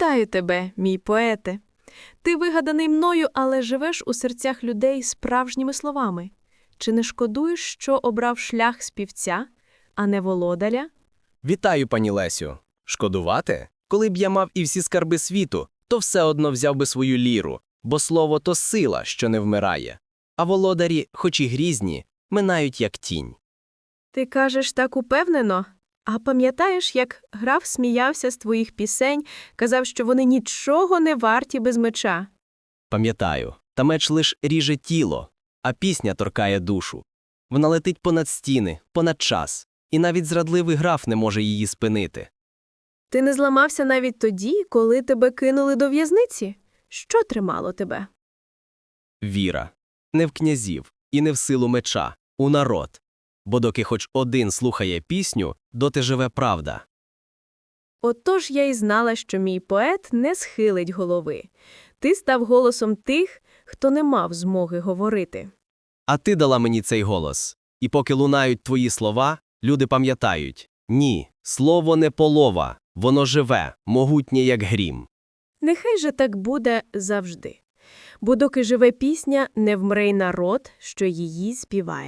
Вітаю тебе, мій поете. Ти вигаданий мною, але живеш у серцях людей справжніми словами. Чи не шкодуєш, що обрав шлях співця, а не володаря? Вітаю, пані Лесю. Шкодувати? Коли б я мав і всі скарби світу, то все одно взяв би свою ліру, бо слово то сила, що не вмирає. А володарі, хоч і грізні, минають як тінь. Ти кажеш так упевнено. А пам'ятаєш, як граф сміявся з твоїх пісень, казав, що вони нічого не варті без меча. Пам'ятаю, та меч лиш ріже тіло, а пісня торкає душу. Вона летить понад стіни, понад час, і навіть зрадливий граф не може її спинити. Ти не зламався навіть тоді, коли тебе кинули до в'язниці? Що тримало тебе? Віра. Не в князів і не в силу меча, у народ. Бо доки хоч один слухає пісню, доти живе правда. Отож я й знала, що мій поет не схилить голови. Ти став голосом тих, хто не мав змоги говорити. А ти дала мені цей голос. І поки лунають твої слова, люди пам'ятають ні, слово не полова, воно живе, могутнє, як грім. Нехай же так буде завжди. Бо доки живе пісня, не вмре й народ, що її співає.